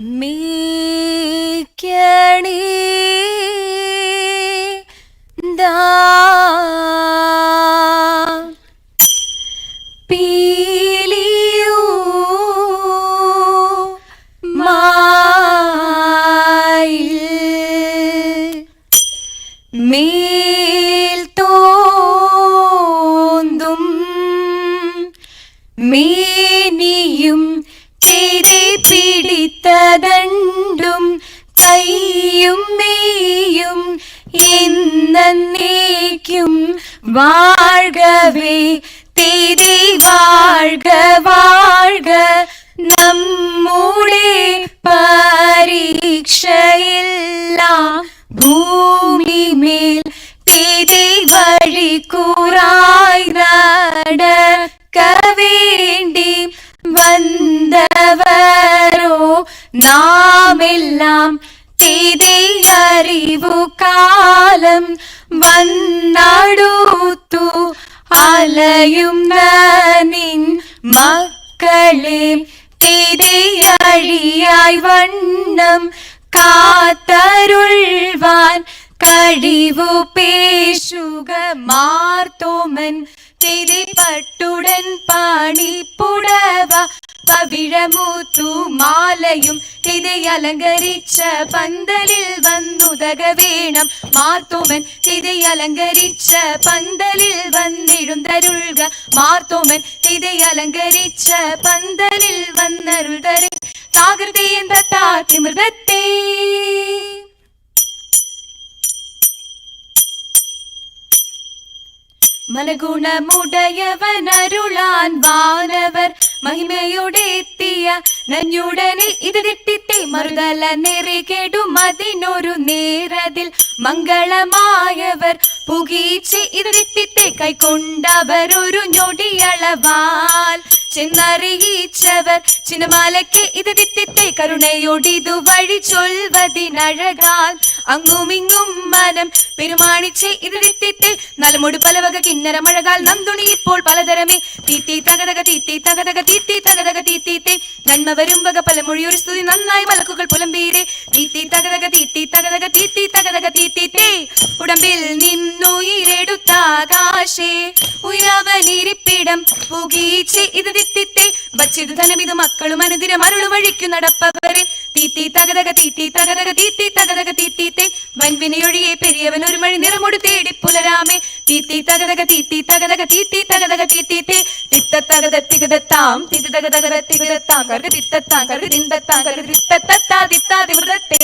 മേക്കണേ ദാ. പീലിയൂ കയ്യും മെയ്യും എന്നേക്കും വാഴ്കവേ തേതി വാഴ്ക വാഴ്ക നമ്മുടെ പരീക്ഷയെല്ലാം ഭൂമിമേൽ തേതി വഴി കൂറായി നടക്ക വേണ്ടി വന്നവരോ നാമെല്ലാം തേതി അറിവു കാലം വന്നടുത്തു അലയുന്ന നിൻ മക്കളെ തിരയഴിയായി വണ്ണം കാത്തരുൾവാൻ കഴിവു പേശുക മാർത്തോമൻ തിരിപട്ടുടൻ പാണിപ്പുടവ പവിഴമൂത്തു മാലയും തിരി അലങ്കരിച്ച പന്തലിൽ വന്നുതക വീണം മാർത്തോമൻ. തിരി അലങ്കരിച്ച പന്തലിൽ വന്നിഴുന്തരുൾക മാർത്തോമൻ. തിരി അലങ്കരിച്ച പന്തലിൽ വന്നരുൾതരെ താകൃതിയും തത്താതിമൃതത്തെ മനഗുണമുടയവനരുളാൻ വാനവർ മഹിമയോടെ എത്തിയ നഞ്ഞുടനെ ഇത് തെറ്റിത്തെ മറുതല നേരെ കേടു അതിനൊരു നേരതിൽ മംഗളമായവർ പുകീച്ച് ഇത് തെറ്റിത്തെ കൈക്കൊണ്ടവർ ഒരു ഞൊടിയളവാൽ. ചെന്നറിയിച്ചവർ ചിന്നമാലയ്ക്ക് ഇത് തെറ്റിത്തെ കരുണയോടിതു വഴി ചൊൽവതിനഴകാൽ. അങ്ങുമിങ്ങും മനം പെരുമാണിച്ച് ഇത് നലമുടി പലവക കിന്നര മഴകാൽ നന്ദുണി ഇപ്പോൾ പലതരമേ. തീത്തി തകതക തീത്തി തകതക തീത്തി തകതക തീത്തീത്തെ നന്മ വരും വക പലമൊഴി ഒരു സ്തുതി നന്നായി മലക്കുകൾ പുലമ്പീരെ. തീത്തി തകതക തീത്തി തകതക തീത്തി തകതക തീത്തീത്തെ ഉടമ്പിൽ നിന്നുയിരെടുത്താകാശേ. ഉയരവനിരിപ്പിടം പുകീച്ച് ഇത് തിത്തിത്തെ വച്ചിത് ധനമിത് മക്കളും അനുദിനം അരുളു വഴിക്കു നടപ്പവരെ. തീത്തി തകതക തീത്തി തകതക തീത്തി തകതക തീത്തീത്തെ വൻവിനയൊഴിയെ പെരിയവൻ ഒരു മഴി നിറമൊടു തേടി പുലരാമേ. തീത്തി തകതക തീത്തി തകതക തീത്തി തകതക തീത്തീത്തെ തിത്ത തകത തികതത്താം തിത തകത തികതത്താം. കരുക തിത്തത്താം കരുക തിന്തത്താം കരുക തിത്തത്താ തിത്താ തിമൃതത്തേ